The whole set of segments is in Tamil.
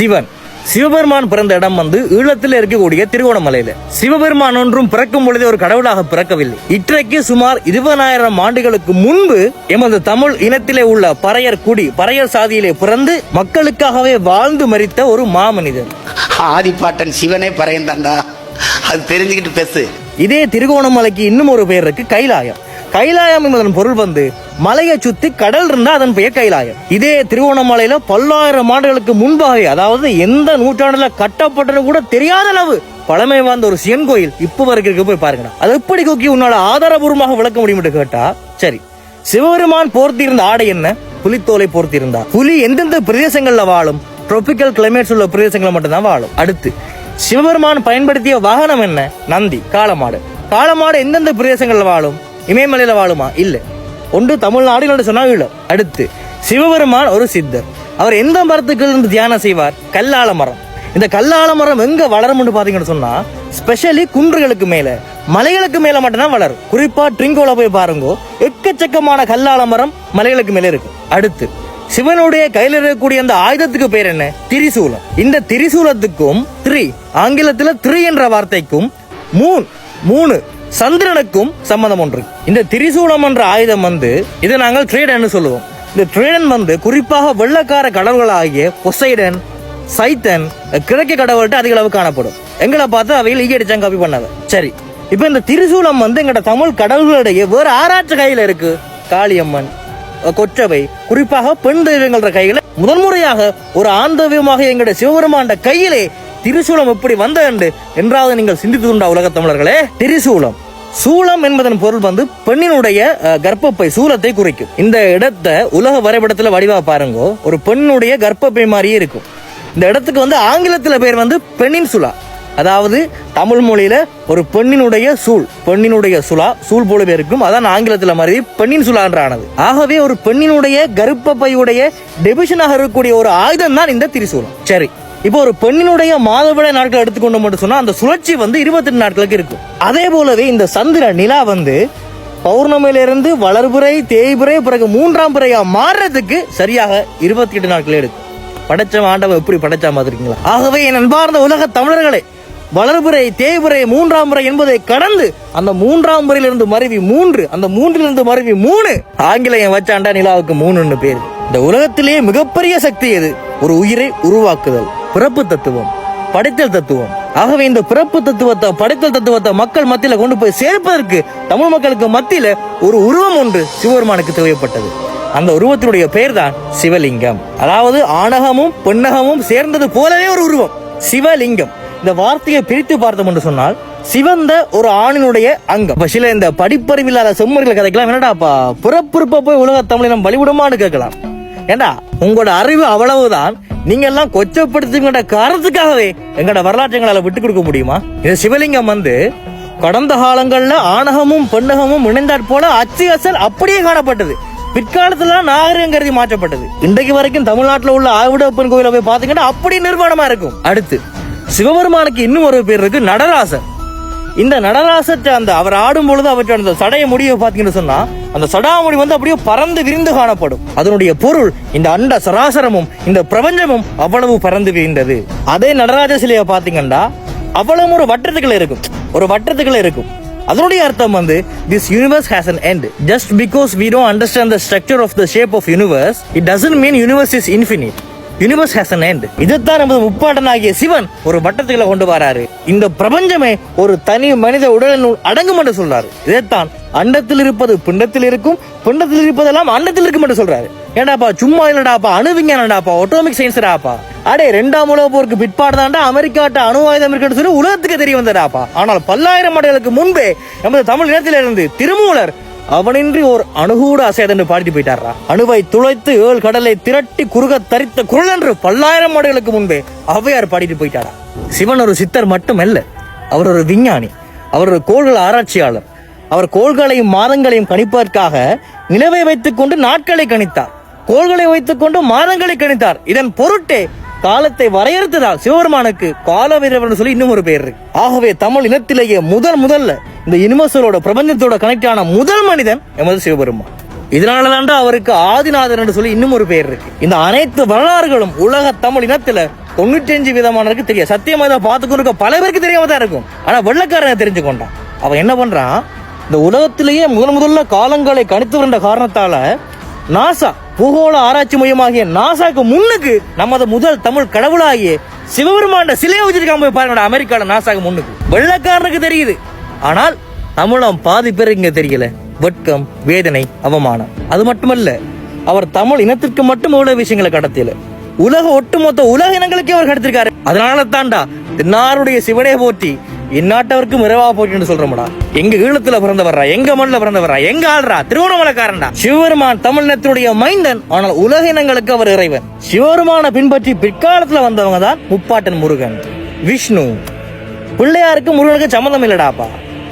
சிவன். சிவபெருமான் பிறந்த இடம் வந்து ஈழத்தில் இருக்கக்கூடிய திருகோணமலையில. சிவபெருமான் ஒன்றும் பிறக்கும் பொழுதே ஒரு கடவுளாக பிறக்கவில்லை. இன்றைக்கு சுமார் இருபதாயிரம் ஆண்டுகளுக்கு முன்பு எமது தமிழ் இனத்திலே உள்ள பறையர் குடி பறையர் சாதியிலே பிறந்து மக்களுக்காகவே வாழ்ந்து மரித்த ஒரு மாமனிதர் ஆதிப்பாட்டன் சிவனே பறையந்தாண்டா அது தெரிஞ்சுக்கிட்டு பேசு. இதே திருகோணமலைக்கு இன்னும் ஒரு பெயர் இருக்கு கைலாயம். கைலாயம் என்பதன் பொருள் வந்து மலையை சுத்தி கடல் இருந்தா அதன் பெயர் கைலாயம். இதே திருவோணமலையில பல்லாயிரம் ஆண்டுகளுக்கு முன்பாகவே அதாவது எந்த நூற்றாண்டுல கட்டப்பட்டது கூட தெரியாத அளவு பழமை வாய்ந்த ஒரு சிவன் கோயில் இப்போ வரைக்கும் போய் பாருங்க அது எப்படி கூக்கி உன்னால ஆதாரபூர்வமாக விளக்க முடியும் என்று கேட்டா சரி சிவபெருமான் போர்த்தியிருந்த ஆடை என்ன? புலித்தோலை போர்த்தியிருந்தார் புலி எந்தெந்த பிரதேசங்கள்ல வாழும்? ட்ரோபிக்கல் கிளைமேட்ஸ் உள்ள பிரதேசங்களை மட்டும்தான் வாழும். அடுத்து சிவபெருமான் பயன்படுத்திய வாகனம் என்ன? நந்தி காளமாடு காளமாடு எந்தெந்த பிரதேசங்கள்ல வாழும்? இமயமலையில் வாழுமா? இல்லை. ஒன்று தமிழ்நாடு என்று சொன்னால் இல்லை அடுத்து சிவபெருமான் ஒரு சித்தர். அவர் எந்த மரத்துக்கு இருந்து தியானம் செய்வார்? கல்லால மரம். இந்த கல்லால மரம் எங்கே வளரும்னு பார்த்தீங்கன்னு சொன்னால் ஸ்பெஷலி குன்றுகளுக்கு மேலே. மலைகளுக்கு மேலே மட்டும்தான் வளரும். குறிப்பாக ட்ரிங்கோல போய் பாருங்கோ எக்கச்சக்கமான கல்லால மரம் மலைகளுக்கு மேலே இருக்கும் அடுத்து சிவனுடைய கையில் இருக்கக்கூடிய அந்த ஆயுதத்துக்கு பேர் என்ன? திரிசூலம். இந்த திரிசூலத்துக்கும் த்ரீ ஆங்கிலத்தில் த்ரீ என்ற வார்த்தைக்கும் மூணு மூணு சந்திரனுக்கும் சம்பந்தம் ஒன்று. இந்த திரிசூலம் என்ற ஆயுதம் வந்து இதை நாங்கள் ட்ரேடன் சொல்லுவோம். இந்த ட்ரேடன் வந்து குறிப்பாக வெள்ளக்கார கடவுள்களாகிய பொசைடன் சைத்தன் கிழக்கு கடவுள்கிட்ட அதிக அளவு காணப்படும். எங்களை பார்த்து அவையில் ஈகை அடிச்சாங்க காப்பி பண்ணாத. சரி இப்போ இந்த திரிசூலம் வந்து எங்கட தமிழ் கடவுள்களிடையே வேறு ஆராய்ச்சி கையில் இருக்கு. காளியம்மன் கொற்றவை குறிப்பாக பெண் தெய்வங்கள கையில முதன்முறையாக ஒரு ஆண் தெய்வமாக எங்களுடைய சிவபெருமாண்ட கையிலே திரிசூலம் எப்படி வந்தது என்றாவது நீங்கள் சிந்தித்துண்டா உலக தமிழர்களே. திரிசூலம். சூலம் என்பதன் பொருள் வந்து பெண்ணினுடைய கர்ப்பப்பை சூலத்தை குறிக்கும். இந்த இடத்தை உலக வரைபடத்துல வடிவா பாருங்க. ஒரு பெண்ணுடைய கர்ப்பப்பை மாதிரியே இருக்கும். இந்த இடத்துக்கு வந்து ஆங்கிலத்துல பேர் வந்து பெண்ணின் சுலா அதாவது தமிழ் மொழியில ஒரு பெண்ணினுடைய சூழ் பெண்ணினுடைய சுலா சூழ் போலவே இருக்கும். அதான் ஆங்கிலத்துல மாதிரி பெண்ணின் சுலான்றானது ஆகவே ஒரு பெண்ணினுடைய கர்ப்பப்பையுடைய டெபிஷனாக இருக்கக்கூடிய ஒரு ஆயுதம் தான் இந்த திரிசூலம். சரி. இப்போ ஒரு பெண்ணினுடைய மாதவிடை நாட்கள் எடுத்துக்கொண்டு மட்டும் சொன்னா அந்த சுழற்சி வந்து இருபத்தி ரெண்டு நாட்களுக்கு இருக்கும். அதே போலவே இந்த சந்திர நிலா வந்து பௌர்ணமியிலிருந்து வளர்புரை தேய்புரை பிறகு மூன்றாம் பிறையா மாறுறதுக்கு சரியாக இருபத்தி எட்டு நாட்கள் எடுக்கும். படைச்ச ஆண்டவன் எப்படி படைச்சா மாதிரிங்களா ஆகவே என் அன்பார்ந்த உலக தமிழர்களே வளர்புரை தேய்புரை மூன்றாம் முறை என்பதை கடந்து அந்த மூன்றாம் முறையிலிருந்து மருவி மூன்று அந்த மூன்றிலிருந்து மருவி மூணு ஆங்கிலேயம் வச்சாண்டா நிலாவுக்கு மூணுன்னு பேர். இந்த உலகத்திலேயே மிகப்பெரிய சக்தி எது? ஒரு உயிரை உருவாக்குதல். பிறப்பு தத்துவம் படைத்தல் தத்துவம். ஆகவே இந்த பிறப்பு தத்துவத்தை படைத்தல் தத்துவத்தை மக்கள் மத்தியில கொண்டு போய் சேர்ப்பதற்கு தமிழ் மக்களுக்கு மத்தியில ஒரு உருவம் ஒன்று சிவபெருமானுக்கு தேவைப்பட்டது. அந்த உருவத்தினுடைய பெயர் தான் சிவலிங்கம். அதாவது ஆணகமும் பெண்ணகமும் சேர்ந்தது போலவே ஒரு உருவம் சிவலிங்கம். இந்த வார்த்தையை பிரித்து பார்த்தோம் என்று சொன்னால் சிவந்த ஒரு ஆணினுடைய அங்கம். இப்ப சில இந்த படிப்பறிவில்லாத செம்மறிகள் கதைக்கலாம் என்னடாப்பா பிறப்புறுப்ப போய் உலக தமிழினம் வழிவிடுமான்னு கேட்கலாம். ஏண்டா உங்களோட அறிவு அவ்வளவுதான் நீங்க எல்லாம் கொச்சப்படுத்துங்கிற காரணத்துக்காகவே எங்களோட வரலாற்றை எங்களால விட்டு கொடுக்க முடியுமா? இந்த சிவலிங்கம் வந்து கடந்த காலங்கள்ல ஆணகமும் பெண்ணகமும் இணைந்தாற் போல அச்சு அசல் அப்படியே காணப்பட்டது. பிற்காலத்துல நாகரிகம் கருதி மாற்றப்பட்டது. இன்றைக்கு வரைக்கும் தமிழ்நாட்டில் உள்ள ஆவிடப்பன் கோயில போய் பாத்தீங்கன்னா அப்படி நிர்மாணமா இருக்கும். அடுத்து சிவபெருமானுக்கு இன்னும் ஒரு பேர் இருக்கு நடராசர். இந்த நடராசத்தை அந்த அவர் ஆடும் பொழுது அவற்றை அந்த சடைய முடிய பாத்தீங்கன்னு சொன்னா அந்த சடாமுடி வந்து அப்படியே பறந்து விரிந்து காணப்படும். அதனுடைய பொருள் இந்த அண்ட சராசரமும் இந்த பிரபஞ்சமும் அவ்வளவு பறந்து விரிந்தது. அதே நடராஜ சிலையை பாத்தீங்கன்னா அவ்வளவு ஒரு வட்டத்துக்குள்ள இருக்கும். ஒரு வட்டத்துக்குள்ள இருக்கும். அதனுடைய அர்த்தம் வந்து this universe has an end just because we don't understand the structure of the shape of universe it doesn't mean universe is infinite universe has an end இதைத்தான் நமது முப்பாட்டனாகிய சிவன் ஒரு வட்டத்துக்குள்ள கொண்டு வராரு. இந்த பிரபஞ்சமே ஒரு தனி மனித உடலினுள் அடங்கும் என்று சொல்றாரு. இதைத்தான் அண்டத்தில் இருப்பது பிண்டத்தில் இருக்கும் பிண்டத்தில் இருப்பதெல்லாம் அண்டத்தில் இருக்கும் என்று சொல்றாரு. ஏண்டாப்பா சும்மா இல்லடாப்பா அணு விஞ்ஞானடாப்பா ஆட்டோமிக் சயின்ஸ்டாப்பா அடே ரெண்டாம் உலக போருக்கு பிற்பாடு தாண்டா அமெரிக்காட்ட அணு ஆயுதம் இருக்குன்னு சொல்லி உலகத்துக்கு தெரிய வந்தடாப்பா ஆனால் பல்லாயிரம் ஆண்டுகளுக்கு முன்பே நமது தமிழ் இனத்திலிருந்து திருமூலர் அவனின்றி ஓர் அணுகூட அசையதென்று பாடிட்டு போயிட்டாரா அணுவை துளைத்து ஏழு கடலை திரட்டி குறுக தரித்த குரல் என்று பல்லாயிரம் ஆண்டுகளுக்கு முன்பே ஔவையார் பாடிட்டு போயிட்டாரா. சிவன் ஒரு சித்தர் மட்டுமல்ல அவர் ஒரு விஞ்ஞானி அவர் ஒரு கோள்கள் ஆராய்ச்சியாளர் அவர் கோள்களையும் மாதங்களையும் கணிப்பதற்காக நிலவை வைத்துக் கொண்டு நாட்களை கணித்தார் கோள்களை வைத்துக் கொண்டு மாதங்களை கணித்தார். இதன் பொருட்டே காலத்தை வரையறுத்ததால் சிவபெருமானுக்கு கால சொல்லி இன்னும் ஒரு பேர் இருக்கு. ஆகவே தமிழ் இனத்திலேயே முதல் முதல்ல இந்த யுனிவர்சலோட பிரபஞ்சத்தோட கனெக்ட் ஆன முதல் மனிதன் எமது சிவபெருமான். இதனாலதான்டா அவருக்கு ஆதிநாதன் என்று சொல்லி இன்னும் ஒரு பெயர் இருக்கு. இந்த அனைத்து வரலாறுகளும் உலக தமிழ் இனத்துல தொண்ணூற்றி அஞ்சு விதமானருக்கு தெரியும். சத்தியமா இதை பார்த்து இருக்க பல பேருக்கு தெரியாம தான் இருக்கும். ஆனா வெள்ளக்காரன் தெரிஞ்சு கொண்டான் அவன் என்ன பண்றான்? இந்த உலகத்திலேயே முதல் முதல்ல காலங்களை கணித்து வந்த காரணத்தால நாசா பூகோள ஆராய்ச்சி மையமாகிய நாசாக்கு முன்னுக்கு நமது முதல் தமிழ் கடவுளாகிய சிவபெருமான சிலையை வச்சிருக்காம போய் பாருங்கடா அமெரிக்கால நாசாக்கு முன்னுக்கு. வெள்ளக்காரனுக்கு தெரியுது. ஆனால் தமிழம் பாதி பேர் இங்க தெரியல. வெட்கம் வேதனை அவமானம். அது மட்டுமல்ல அவர் தமிழ் இனத்திற்கு மட்டும் இவ்வளவு விஷயங்களை கடத்தியல உலக ஒட்டுமொத்த உலக இனங்களுக்கே அவர் கடத்திருக்காரு. அதனால தாண்டா தென்னாருடைய சிவனே போற்றி இந்நாட்டவருக்கும் இரவா போட்டின்னு சொல்றோம்டா. எங்க ஈழத்துல பிறந்தவர்றா எங்க மண்ணில் பிறந்தவர்றா எங்க ஆள்றா திருவண்ணாமலைக்காரன்டா. சிவபெருமான் தமிழினத்தினுடைய மைந்தன் ஆனால் உலக இனங்களுக்கு அவர் இறைவன். சிவபெருமான பின்பற்றி பிற்காலத்துல வந்தவங்க தான் முப்பாட்டன் முருகன். விஷ்ணு. பிள்ளையாருக்கு முருகனுக்கு சம்மந்தம் இல்லடாப்பா.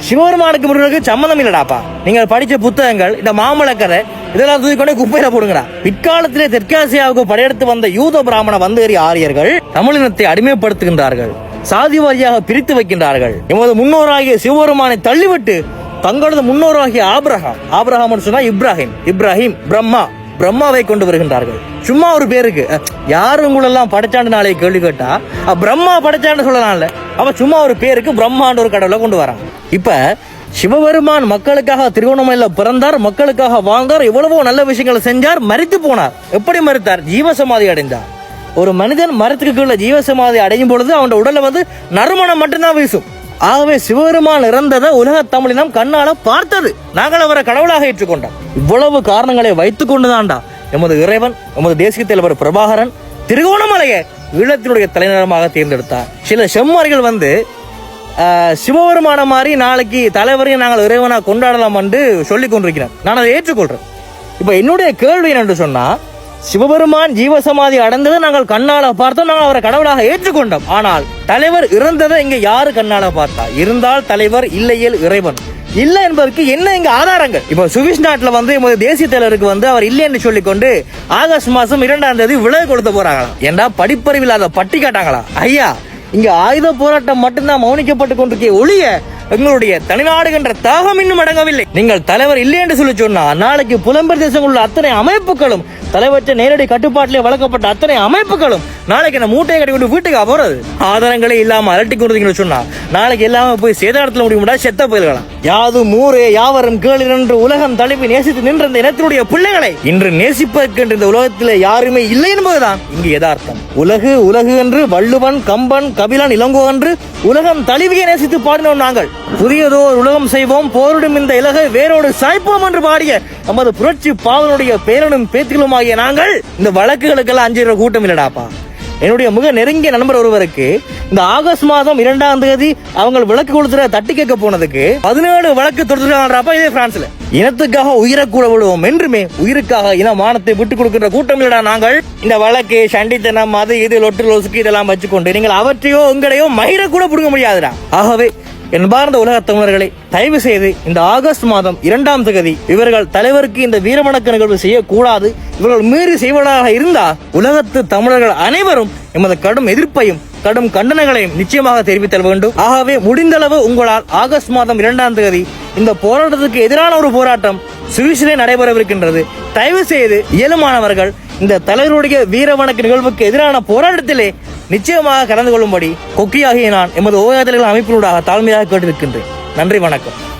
சிவபெருமானுக்கு முருகனுக்கு சம்மந்தம் இல்லடாப்பா. நீங்கள் படித்த புத்தகங்கள் இந்த மாமலக்கரை இதெல்லாம் தூக்கி கொண்டு குப்பையில போடுங்கடா. பிற்காலத்திலே தெற்காசியாவுக்கு படையெடுத்து வந்த யூத பிராமண வந்தேறி ஆரியர்கள் தமிழினத்தை அடிமைப்படுத்துகின்றார்கள். சாதி வாரியாக பிரித்து வைக்கின்றார்கள். எமது முன்னோராகிய சிவபெருமானை தள்ளிவிட்டு தங்களது முன்னோராகிய ஆபிரகாம் ஆபிரகாம் சொன்னா இப்ராஹிம் இப்ராஹிம் பிரம்மா பிரம்மாவை கொண்டு வருகின்றார்கள். சும்மா ஒரு பேருக்கு யார் உங்களெல்லாம் படைச்சாண்டு நாளை கேள்வி கேட்டா பிரம்மா படைச்சாண்டு சொல்லலாம்ல. அவன் சும்மா ஒரு பேருக்கு பிரம்மாண்ட ஒரு கடவுளை கொண்டு வரான் இப்ப சிவபெருமான் மக்களுக்காக திருவண்ணாமலையில் பிறந்தார் மக்களுக்காக வாழ்ந்தார் எவ்வளவோ நல்ல விஷயங்களை செஞ்சார் மறித்து போனார். எப்படி மறித்தார்? ஜீவசமாதி அடைந்தார். ஒரு மனிதன் மரத்துக்கு கீழே ஜீவசமாதி அடையும் பொழுது அவனோட உடலை வந்து நறுமணம் மட்டும்தான் வீசும். ஆகவே சிவபெருமான் இறந்ததை உலக தமிழினம் கண்ணால பார்த்தது. நாங்கள் அவரை கடவுளாக ஏற்றுக்கொண்டோம். இவ்வளவு காரணங்களை வைத்துக் கொண்டுதான்டா. எமது இறைவன் எமது தேசிய தலைவர் பிரபாகரன் திருகோணமலையை ஈழத்தினுடைய தலைநகரமாக தேர்ந்தெடுத்தார். சில செம்மறிகள் வந்து சிவபெருமான மாதிரி நாளைக்கு தலைவரையும் நாங்கள் இறைவனாக கொண்டாடலாம் என்று சொல்லிக் கொண்டிருக்கிறோம் நான் அதை ஏற்றுக்கொள்றேன். இப்ப என்னுடைய கேள்வி என்னென்று சொன்னா சிவபெருமான் ஜீவசமாதி அடைந்ததை நாங்கள் கண்ணால பார்த்தோம். நாங்கள் அவரை கடவுளாக ஏற்றுக்கொண்டோம். ஆனால் தலைவர் இறந்ததை இங்க யாரு கண்ணால பார்த்தா? இருந்தால் தலைவர் இல்லையேல் இறைவன். இல்ல என்பதற்கு என்ன இங்க ஆதாரங்கள்? இப்ப சுவிஸ் நாட்டுல வந்து தேசிய தலைவருக்கு வந்து அவர் இல்லை என்று சொல்லிக்கொண்டு ஆகஸ்ட் மாசம் இரண்டாம் தேதி விலகு கொடுத்து போறாங்களா ஏண்டா படிப்பறிவில்லாத பட்டி காட்டாங்களா? ஐயா இங்க ஆயுத போராட்டம் மட்டும்தான் மௌனிக்கப்பட்டு கொண்டிருக்கே ஒழிய எங்களுடைய தனிநாடு என்ற தாகம் இன்னும் அடங்கவில்லை. நீங்கள் தலைவர் இல்லை என்று சொல்லி சொன்னா நாளைக்கு புலம்பெயர் உள்ள அத்தனை அமைப்புகளும் தலைவற்ற நேரடி கட்டுப்பாட்டிலே வழங்கப்பட்ட அத்தனை அமைப்புகளும் நாளைக்கு என்ன மூட்டையை கட்டி கொண்டு வீட்டுக்கு போறது ஆதாரங்களே இல்லாம அலட்டி கொடுத்தீங்கன்னு சொன்னா நாளைக்கு எல்லாமே போய் சேதாரத்தில் முடியும்டா செத்த போயிருக்கலாம். யாது மூரே யாவரும் கேளு என்று உலகம் தழுவி நேசித்து நின்ற இந்த இனத்தினுடைய பிள்ளைகளை இன்று நேசிப்பதற்கென்று இந்த உலகத்தில் யாருமே இல்லை என்பதுதான். இங்கு யதார்த்தம். உலகு உலகு என்று வள்ளுவன் கம்பன் கபிலன் இளங்கோ என்று உலகம் தழுவிய நேசித்து பாடினோம் நாங்கள். புதியதோர் உலகம் செய்வோம் போரிடும் இந்த இலகை வேரோடு சாய்ப்போம் என்று பாடிய நமது புரட்சி பாவனுடைய பேரனும் பேத்திகளுமாகிய நாங்கள் இந்த வழக்குகளுக்கெல்லாம் அஞ்சுற கூட்டம் இல்லடாப்பா. என்னுடைய மிக நெருங்கிய நண்பர் ஒருவருக்கு இந்த ஆகஸ்ட் மாதம் இரண்டாம் தேதி அவங்க விளக்கு கொடுத்துற தட்டி கேட்க போனதுக்கு பதினேழு வழக்கு தொடுத்துருக்காங்கப்பா இதே பிரான்ஸ்ல இனத்துக்காக உயிரை கூட விடுவோம் என்றுமே உயிருக்காக இன மானத்தை விட்டு கொடுக்கின்ற கூட்டம் இல்லடா நாங்கள். இந்த வழக்கு சண்டித்தனம் அது இது லொட்டு லொசுக்கு இதெல்லாம் வச்சுக்கொண்டு நீங்கள் அவற்றையோ உங்களையோ மயிரை கூட பிடுங்க முடியாதுடா. ஆகவே என்பார்ந்த உலக தமிழர்களை தயவு செய்து இந்த ஆகஸ்ட் மாதம் இரண்டாம் தேதி இவர்கள் தலைவருக்கு இந்த வீரவணக்க நிகழ்வு செய்யக்கூடாது. இவர்கள் மீறி செய்வதாக இருந்தால் உலகத்து தமிழர்கள் அனைவரும் எமது கடும் எதிர்ப்பையும் கடும் கண்டனங்களையும் நிச்சயமாக தெரிவித்தல் வேண்டும். ஆகவே முடிந்தளவு உங்களால் ஆகஸ்ட் மாதம் இரண்டாம் தேதி இந்த போராட்டத்துக்கு எதிரான ஒரு போராட்டம் சுவிஸிலே நடைபெறவிருக்கின்றது. தயவு செய்து இயலுமானவர்கள் இந்த தலைவருடைய வீரவணக்க நிகழ்வுக்கு எதிரான போராட்டத்திலே நிச்சயமாக கலந்து கொள்ளும்படி கொக்கியாகிய நான் எமது ஓயாதல்கள் அமைப்பினூடாக தாழ்மையாக கேட்டிருக்கின்றேன். நன்றி வணக்கம்.